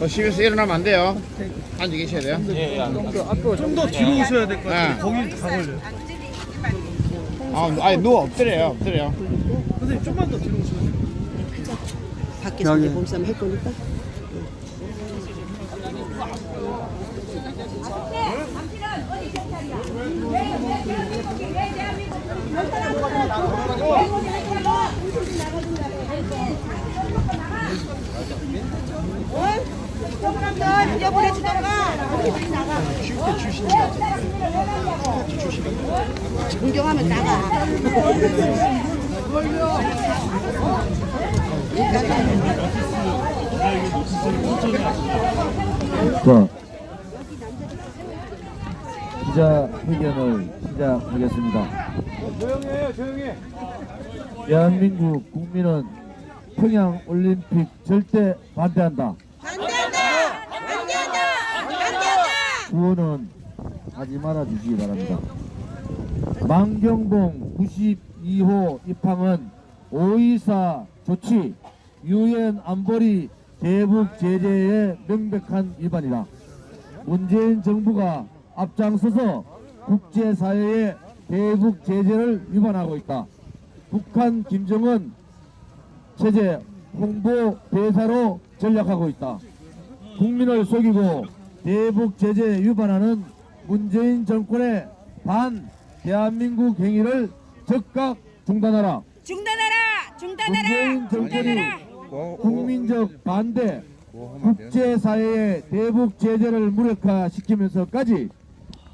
어, 집에서 일어나면 안 돼요. 앉아 계셔야 돼요. 좀더 뒤로 오셔야 될 것 같아요. 네. 거기 다 걸려요. 아, 아니 누워 엎드려요. 엎드려. 선생님 좀만 더 뒤로 오셔야 돼요. 밖에서 이제 몸싸움 할 거니까. 존경하면 나가. 자, 기자 회견을 시작하겠습니다. 조용해요, 조용해. 대한민국 국민은 평양 올림픽 절대. 반대한다! 반대한다! 반대한다! 구호는 하지 말아 주시기 바랍니다. 망경봉 92호 입항은 524 조치 유엔 안보리 대북 제재의 명백한 위반이다. 문재인 정부가 앞장서서 국제사회의 대북 제재를 위반하고 있다. 북한 김정은 체제 홍보 대사로 전략하고 있다. 국민을 속이고 대북 제재 위반하는 문재인 정권의 반 대한민국 행위를 즉각 중단하라. 중단하라! 중단하라! 문재인 정권이 중단하라! 국민적 반대 국제사회의 대북 제재를 무력화시키면서까지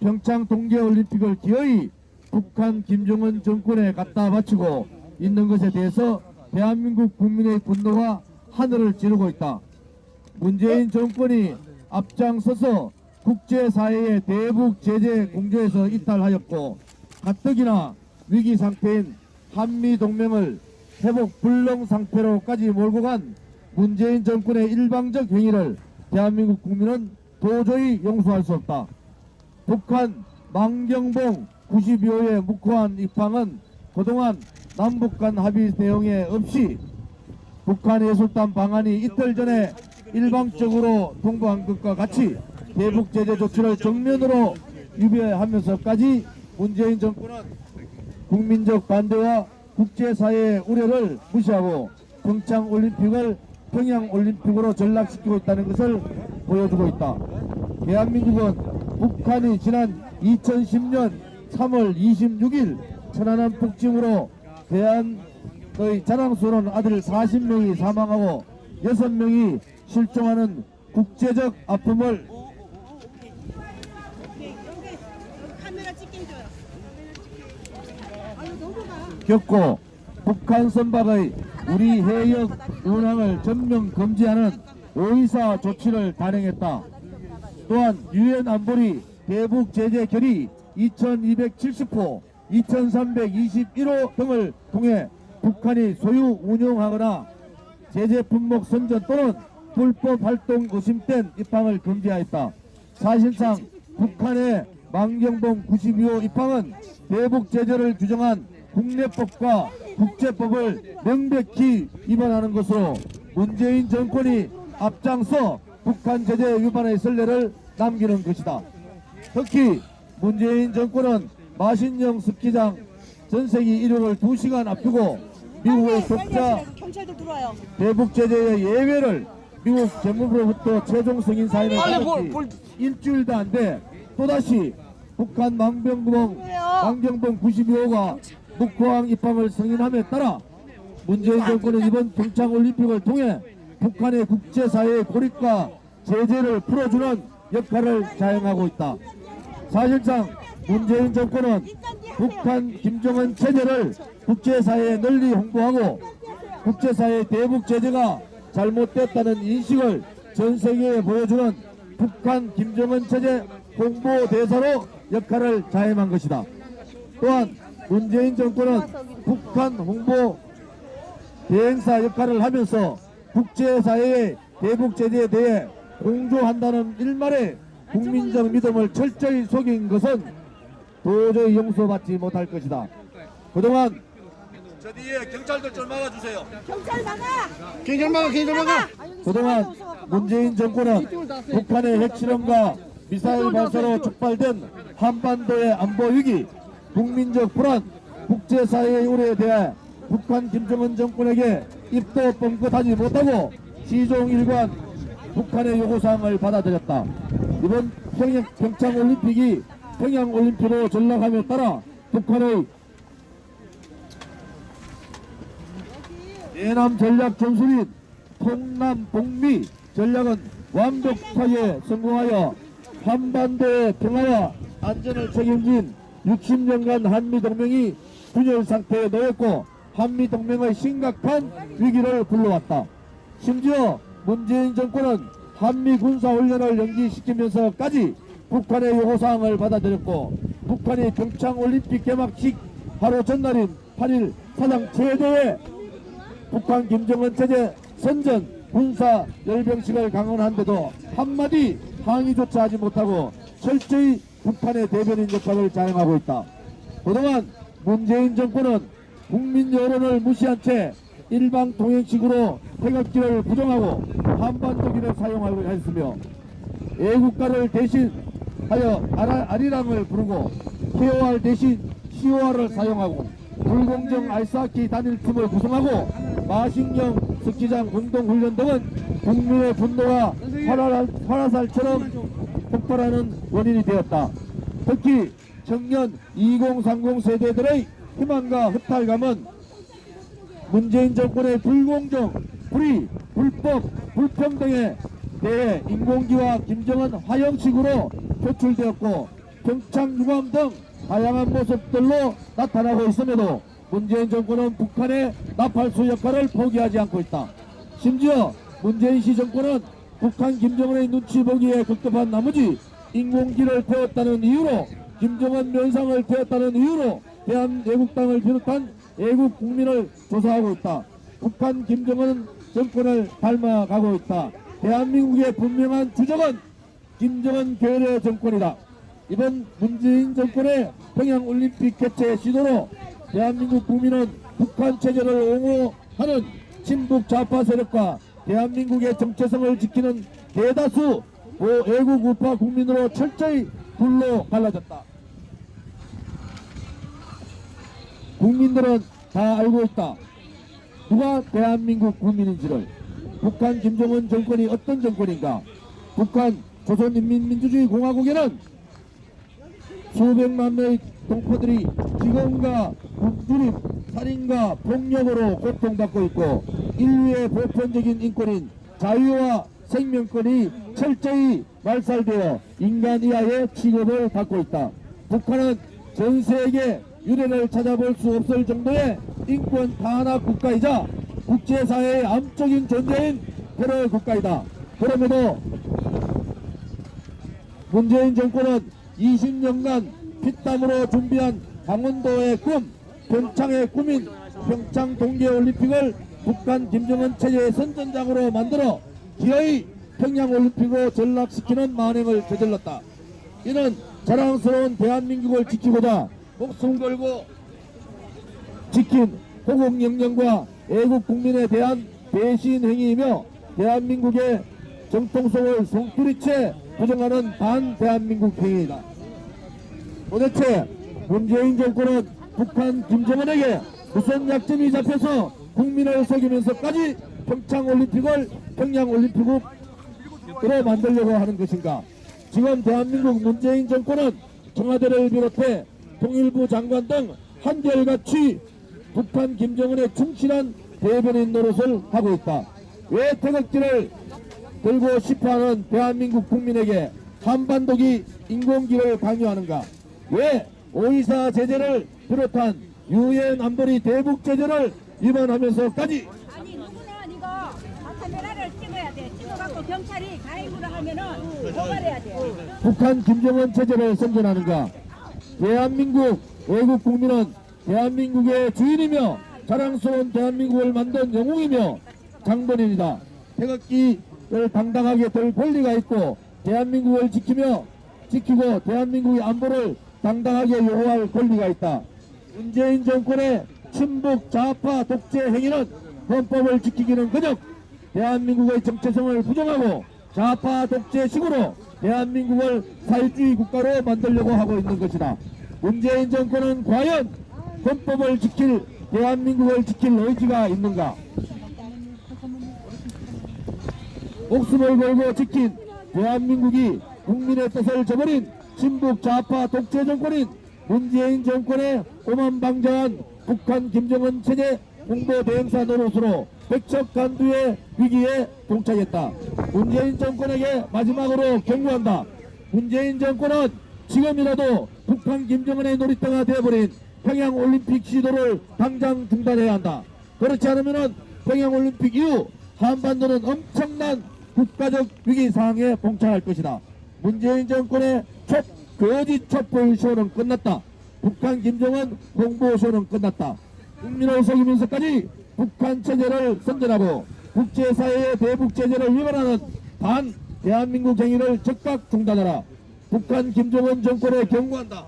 평창 동계올림픽을 기어이 북한 김정은 정권에 갖다 바치고 있는 것에 대해서 대한민국 국민의 분노가 하늘을 찌르고 있다. 문재인 정권이 앞장서서 국제사회의 대북 제재 공조에서 이탈하였고 가뜩이나 위기 상태인 한미 동맹을 회복 불능 상태로까지 몰고 간 문재인 정권의 일방적 행위를 대한민국 국민은 도저히 용서할 수 없다. 북한 망경봉 92호의 묵호한 입항은 그동안 남북 간 합의 내용에 없이 북한 예술단 방안이 이틀 전에 일방적으로 통보한 것과 같이 대북 제재 조치를 정면으로 유배하면서까지 문재인 정권은 국민적 반대와 국제사회의 우려를 무시하고 평창 올림픽을 평양 올림픽으로 전락시키고 있다는 것을 보여주고 있다. 대한민국은 북한이 지난 2010년 3월 26일 천안함 폭침으로 대한의 자랑스러운 아들 40명이 사망하고 6명이 실종하는 국제적 아픔을 카메라 찍긴 줘요. 겪고 북한 선박의 우리 해역 운항을 전면 금지하는 524 조치를 단행했다. 또한 유엔 안보리 대북 제재 결의 2270호, 2321호 등을 통해 북한이 소유 운용하거나 제재 품목 선전 또는 불법 활동 의심된 입항을 금지하였다. 사실상 북한의 망경봉 92호 입항은 대북 제재를 규정한 국내법과 국제법을 명백히 위반하는 것으로 문재인 정권이 앞장서 북한 제재 위반의 선례를 남기는 것이다. 특히 문재인 정권은 마신령 스키장 전세기 1호를 2시간 앞두고 미국의 독자 경찰들 들어와요. 대북 제재의 예외를 미국 재무부로부터 최종 승인 사인을 받았지. 일주일도 안 돼. 또다시 북한 망병봉 망경봉 92호가 묵호항 입항을 승인함에 따라 문재인 정권은 이번 평창 올림픽을 통해 북한의 국제사회의 고립과 제재를 풀어주는 역할을 자행하고 있다. 사실상 문재인 정권은 북한 김정은 체제를 국제사회에 널리 홍보하고 국제사회 대북 제재가 잘못됐다는 인식을 전 세계에 보여주는 북한 김정은 체제 홍보 대사로 역할을 자행한 것이다. 또한 문재인 정권은 북한 홍보 대행사 역할을 하면서 국제사회의 대북 제재에 대해 공조한다는 일말의 국민적 믿음을 철저히 속인 것은 도저히 용서받지 못할 것이다. 그동안 저 뒤에 경찰들 좀 막아주세요. 경찰 나가. 경찰마가 경찰마가 그동안 문재인 정권은 북한의 핵실험과 미사일 발사로 촉발된 한반도의 안보 위기, 국민적 불안, 국제사회의 우려에 대해 북한 김정은 정권에게 입도 뻥끗하지 못하고 시종 일관 북한의 요구사항을 받아들였다. 이번 평양, 평창올림픽이 평양올림픽으로 전락함에 따라 북한의 대남 전략 전술인 통남 북미 전략은 완벽하게 성공하여 한반도의 평화와 안전을 책임진 60년간 한미동맹이 분열 상태에 놓였고 한미동맹의 심각한 위기를 불러왔다. 심지어 문재인 정권은 한미 군사훈련을 연기시키면서까지 북한의 요구사항을 받아들였고 북한이 평창올림픽 개막식 하루 전날인 8일 사상 최대의 북한 김정은 체제 선전 군사 열병식을 강언한데도 한마디 항의조차 하지 못하고 철저히 북한의 대변인 역할을 자행하고 있다. 그동안 문재인 정권은 국민 여론을 무시한 채 일방 통행식으로 태극기를 부정하고 한반도기를 사용하고 했으며 애국가를 대신하여 아리랑을 부르고 KOR 대신 COR을 사용하고 불공정 아이스하키 단일 팀을 구성하고 마식령 스키장 공동훈련 등은 국민의 분노가 화살, 화살처럼 폭발하는 원인이 되었다. 특히 청년 2030 세대들의 희망과 흡탈감은 문재인 정권의 불공정, 불의, 불법, 불평등에 대해 인공기와 김정은 화형식으로 표출되었고 평창유감 등 다양한 모습들로 나타나고 있음에도 문재인 정권은 북한의 나팔수 역할을 포기하지 않고 있다. 심지어 문재인 시 정권은 북한 김정은의 눈치 보기에 급급한 나머지 인공기를 태웠다는 이유로 김정은 면상을 태웠다는 이유로 대한애국당을 비롯한 애국 국민을 조사하고 있다. 북한 김정은 정권을 닮아가고 있다. 대한민국의 분명한 주적은 김정은 계열의 정권이다. 이번 문재인 정권의 평양올림픽 개최 시도로 대한민국 국민은 북한 체제를 옹호하는 친북 좌파 세력과 대한민국의 정체성을 지키는 대다수 애국 우파 국민으로 철저히 둘로 갈라졌다. 국민들은 다 알고 있다. 누가 대한민국 국민인지를 북한 김정은 정권이 어떤 정권인가 북한 조선인민민주주의 공화국에는 수백만 명의 동포들이 지금과 굶주림, 살인과 폭력으로 고통받고 있고 인류의 보편적인 인권인 자유와 생명권이 철저히 말살되어 인간 이하의 취급을 받고 있다. 북한은 전 세계 유례를 찾아볼 수 없을 정도의 인권 탄압 국가이자 국제사회의 암적인 존재인 테러 국가이다. 그럼에도 문재인 정권은 20년간 피땀으로 준비한 강원도의 꿈, 평창의 꿈인 평창 동계올림픽을 북한 김정은 체제의 선전장으로 만들어 기어이 평양올림픽으로 전락시키는 만행을 저질렀다. 이는 자랑스러운 대한민국을 지키고자 목숨 걸고 지킨 호국영령과 애국 국민에 대한 배신 행위이며 대한민국의 정통성을 송두리째 부정하는 반대한민국 행위이다. 도대체 문재인 정권은 북한 김정은에게 무슨 약점이 잡혀서 국민을 속이면서까지 평창올림픽을 평양올림픽으로 만들려고 하는 것인가? 지금 대한민국 문재인 정권은 청와대를 비롯해 통일부 장관 등 한결같이 북한 김정은의 충실한 대변인 노릇을 하고 있다. 왜 태극기를 들고 싶어하는 대한민국 국민에게 한반도기 인공기를 강요하는가? 왜524 제재를 비롯한 유엔 안보리 대북 제재를 위반하면서까지 아니 누구는 이거 카메라를 찍어야 돼. 찍어갖고 경찰이 가입을 하면은 고발해야 돼. 북한 김정은 체제를 선전하는가? 대한민국 외국 국민은 대한민국의 주인이며 자랑스러운 대한민국을 만든 영웅이며 장본인이다. 태극기를 당당하게 들 권리가 있고 대한민국을 지키며 지키고 대한민국의 안보를 당당하게 요구할 권리가 있다. 문재인 정권의 친북 좌파 독재 행위는 헌법을 지키기는 그저 대한민국의 정체성을 부정하고 좌파 독재식으로 대한민국을 사회주의 국가로 만들려고 하고 있는 것이다. 문재인 정권은 과연 헌법을 지킬 대한민국을 지킬 의지가 있는가? 목숨을 걸고 지킨 대한민국이 국민의 뜻을 저버린 친북 좌파 독재 정권인 문재인 정권의 오만방자한 북한 김정은 체제 홍보 대행사 노릇으로 백척 간두의 위기에 봉착했다. 문재인 정권에게 마지막으로 경고한다. 문재인 정권은 지금이라도 북한 김정은의 놀이터가 되어버린 평양올림픽 시도를 당장 중단해야 한다. 그렇지 않으면 평양올림픽 이후 한반도는 엄청난 국가적 위기 상황에 봉착할 것이다. 문재인 정권의 촛 거짓 촛불 쇼는 끝났다. 북한 김정은 홍보 쇼는 끝났다. 국민을 속이면서까지 북한 체제를 선전하고 국제사회의 대북 제재를 위반하는 반 대한민국 행위를 즉각 중단하라. 북한 김정은 정권에 경고한다.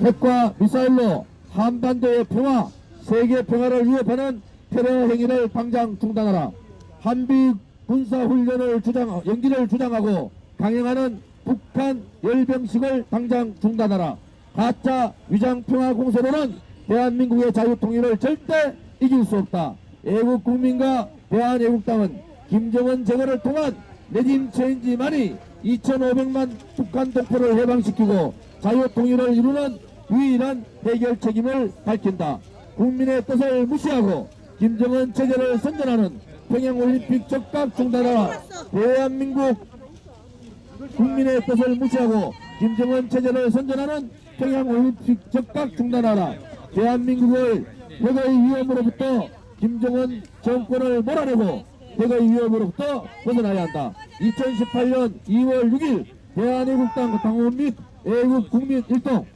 핵과 미사일로 한반도의 평화, 세계 평화를 위협하는 테러 행위를 당장 중단하라. 한미 군사 훈련을 주장 연기를 주장하고 강행하는 북한 열병식을 당장 중단하라. 가짜 위장 평화 공세로는 대한민국의 자유 통일을 절대 이길 수 없다. 애국 국민과 대한애국당은 김정은 제거를 통한 레짐 체인지만이 2,500만 북한 동포를 해방시키고 자유 통일을 이루는 유일한 해결 책임을 밝힌다. 국민의 뜻을 무시하고 김정은 체제를 선전하는 평양올림픽 적각 중단하라. 대한민국 국민의 뜻을 무시하고 김정은 체제를 선전하는 평양올림픽 적각 중단하라. 대한민국을 핵의 위험으로부터 김정은 정권을 몰아내고 핵의 위험으로부터 벗어나야 한다. 2018년 2월 6일 대한애국당 당원 및 애국 국민 일동